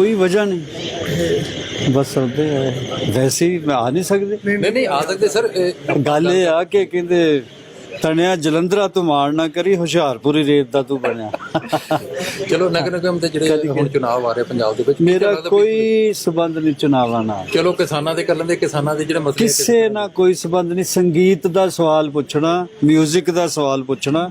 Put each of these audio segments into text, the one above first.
ਕੋਈ ਵਜ੍ਹਾ ਨਹੀਂ। ਬਸ ਸਭੇ ਵੈਸੇ ਹੀ ਮੈਂ ਆ ਨਹੀਂ ਸਕਦੇ। ਨਹੀਂ ਨਹੀਂ ਆ ਸਕਦੇ ਸਰ ਗੱਲ ਇਹ ਆ ਕਿ ਕਹਿੰਦੇ ਤਣਿਆ ਜਲੰਧਰਾ ਤੂੰ ਮਾਰ ਨਾ ਕਰੀ ਹੁਸ਼ਿਆਰਪੁਰੀ ਰੇਤ ਦਾ ਤੂੰ ਬਣਿਆ। ਚਲੋ ਨਗਰ ਨਿਗਮ ਦੇ ਜਿਹੜੇ ਹੁਣ ਚੁਣਾਵ ਆ ਰਹੇ ਪੰਜਾਬ ਦੇ ਵਿੱਚ ਮੇਰਾ ਕੋਈ ਸਬੰਧ ਨਹੀਂ ਚੁਣਾਵਾਂ ਨਾਲ। ਚਲੋ ਕਿਸਾਨਾਂ ਦੇ ਕਰ ਲੈਂਦੇ ਕਿਸਾਨਾਂ ਦੇ ਜਿਹੜੇ ਮਸਲੇ ਕਿਸੇ ਨਾਲ ਕੋਈ ਸਬੰਧ ਨਹੀਂ। ਸੰਗੀਤ ਦਾ ਸਵਾਲ ਪੁੱਛਣਾ 뮤직 ਦਾ ਸਵਾਲ ਪੁੱਛਣਾ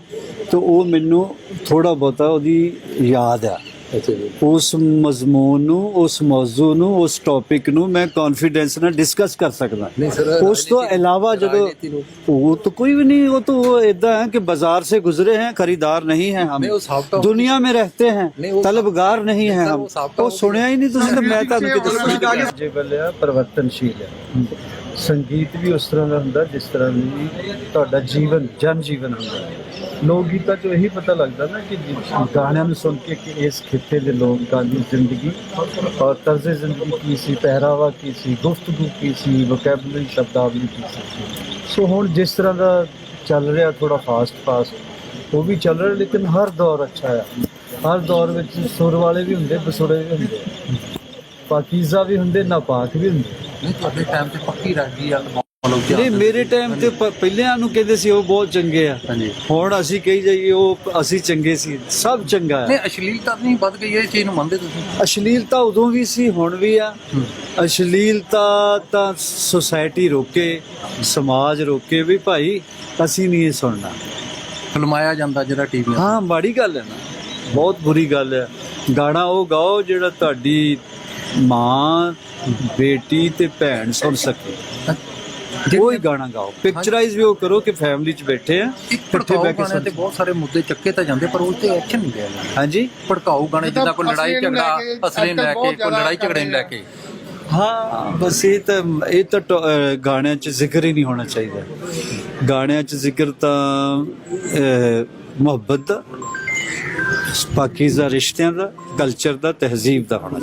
ਤੇ ਉਹ ਮੈਨੂੰ ਥੋੜਾ ਬਹੁਤਾ ਉਹਦੀ ਯਾਦ ਆ। ਅੱਛਾ ਜੀ ਉਸ ਮਜ਼ਮੂਨ ਨੂੰ ਉਸ ਮੌਜੂ ਨੂੰ ਉਸ ਟੌਪਿਕ ਨੂੰ ਮੈਂ ਕੌਨਫੀਡੈਂਸ ਨਾਲ ਡਿਸਕਸ ਕਰ ਸਕਦਾ ਨਹੀਂ ਸਰ ਉਸ ਤੋਂ ਇਲਾਵਾ ਜਦੋਂ ਰਾਜਨੀਤੀ ਨੂੰ- वो तो कोई भी नहीं वो तो वो इदा है कि बाजार से गुजरे हैं खरीदार नहीं है हम नहीं, वो साबका- दुनिया में रहते हैं नहीं, वो- तलबगार नहीं है सर, हम वो साबका वो सुनिया ही नहीं ਤੁਸੀਂ ਤਾਂ ਮੈਂ ਤੁਹਾਨੂੰ ਕਿਤੇ ਜੇ ਬੱਲਿਆ ਪਰਿਵਰਤਨਸ਼ੀਲ ਹੈ ਸੰਗੀਤ ਵੀ ਉਸ ਤਰ੍ਹਾਂ ਦਾ ਹੁੰਦਾ ਜਿਸ ਤਰ੍ਹਾਂ ਦੀ ਤੁਹਾਡਾ ਜੀਵਨ ਜਨ ਜੀਵਨ ਹੁੰਦਾ ਲੋਕ ਗੀਤਾਂ 'ਚੋਂ ਇਹੀ ਪਤਾ ਲੱਗਦਾ ਨਾ ਕਿ ਗਾਣਿਆਂ ਨੂੰ ਸੁਣ ਕੇ ਕਿ ਇਸ ਖਿੱਤੇ ਦੇ ਲੋਕਾਂ ਦੀ ਜ਼ਿੰਦਗੀ ਔਰ ਤਰਜ਼ੇ ਜ਼ਿੰਦਗੀ ਕੀ ਸੀ, ਪਹਿਰਾਵਾ ਕੀ ਸੀ, ਗੁਫ਼ਤਗੂ ਕੀ ਸੀ ਵੋਕੈਬਲਰੀ ਸ਼ਬਦਾਵਲੀ ਕੀ ਸੀ। ਸੋ ਹੁਣ ਜਿਸ ਤਰ੍ਹਾਂ ਦਾ ਚੱਲ ਰਿਹਾ ਥੋੜਾ ਫਾਸਟ ਫਾਸਟ ਉਹ ਵੀ ਚੱਲ ਰਿਹਾ ਲੇਕਿਨ ਹਰ ਦੌਰ ਅੱਛਾ ਆ। ਹਰ ਦੌਰ ਵਿੱਚ ਸੁਰ ਵਾਲੇ ਵੀ ਹੁੰਦੇ, ਬਸੁਰੇ ਵੀ ਹੁੰਦੇ। ਪਾਕੀਜ਼ਾ ਵੀ ਹੁੰਦੇ, ਨਾਪਾਕ ਵੀ ਹੁੰਦੇ। ਨਹੀਂ, ਤੁਹਾਡੇ ਟਾਈਮ ਤੇ ਪੱਕੀ ਰਾਜੀ ਆ। ਮਤਲਬ ਕਿ ਨਹੀਂ ਮੇਰੇ ਟਾਈਮ ਤੇ ਪ- ਪਹਿਲਿਆਂ ਨੂੰ ਕਹਿੰਦੇ ਸੀ ਉਹ ਬਹੁਤ ਚੰਗੇ ਆ। ਹਾਂਜੀ। ਹੁਣ ਅਸੀਂ ਕਹੀ ਜਾਈਏ ਉਹ ਅਸੀਂ ਚੰਗੇ ਸੀ ਸਭ ਚੰਗਾ ਨਹੀਂ ਹੈ ਅਸ਼ਲੀਲਤਾ ਨਹੀਂ ਵੱਧ ਗਈ ਹੈ ਇਸ ਚੀਜ਼ ਨੂੰ ਮੰਨਦੇ ਤੁਸੀਂ? ਅਸ਼ਲੀਲਤਾ ਉਦੋਂ ਵੀ ਸੀ ਹੁਣ ਵੀ ਆ। ਅਸ਼ਲੀਲਤਾ ਤਾਂ ਸੁਸਾਇਟੀ ਰੋਕੇ ਸਮਾਜ ਰੋਕੇ ਵੀ ਭਾਈ ਅਸੀਂ ਨਹੀਂ ਇਹ ਸੁਣਨਾ। ਫਿਲਮਾਇਆ ਜਾਂਦਾ ਜਿਹੜਾ ਟੀਵੀ ਹਾਂ ਮਾੜੀ ਗੱਲ ਹੈ ਨਾ। ਬਹੁਤ ਬੁਰੀ ਗੱਲ ਹੈ। ਗਾਣਾ ਉਹ ਗਾਓ ਜਿਹੜਾ ਤੁਹਾਡੀ ਮਾਂ ਬੇਟੀ ਤੇ ਭੈਣ ਸੁਣ ਸਕੇ। ਉਹ ਹੀ ਗਾਣਾ ਗਾਓ। ਪਿਕਚਰਾਈਜ਼ ਵੀ ਉਹ ਕਰੋ ਕਿ ਫੈਮਿਲੀ 'ਚ ਬੈਠੇ ਆ ਇੱਕ ਇਕੱਠੇ ਬਹਿ ਕੇ ਗਾਣੇ ਤੇ ਬਹੁਤ ਸਾਰੇ ਮੁੱਦੇ ਚੱਕੇ ਤਾਂ ਜਾਂਦੇ ਪਰ ਉਹ ਤੇ ਐਕਸ਼ਨ ਨਹੀਂ ਲਿਆ ਜਾਂਦਾ। ਹਾਂਜੀ? ਭੜਕਾਊ ਗਾਣੇ ਜਿੱਦਾਂ ਕੋਈ ਲੜਾਈ ਝਗੜਾ ਅਸਲੀ ਲੈ ਕੇ ਕੋਈ ਲੜਾਈ ਝਗੜੇ ਨੂੰ ਲੈ ਕੇ। ਹਾਂ ਬਸ ਇਹ ਤਾਂ ਇਹ ਤਾਂ ਗਾਣਿਆਂ 'ਚ ਜ਼ਿਕਰ ਹੀ ਨਹੀਂ ਹੋਣਾ ਚਾਹੀਦਾ। ਗਾਣਿਆਂ 'ਚ ਜ਼ਿਕਰ ਤਾਂ ਮੁਹੱਬਤ ਦਾ ਪਾਕੀਜ਼ਾ ਰਿਸ਼ਤਿਆਂ ਦਾ ਕਲਚਰ ਦਾ ਤਹਿਜ਼ੀਬ ਦਾ ਹੋਣਾ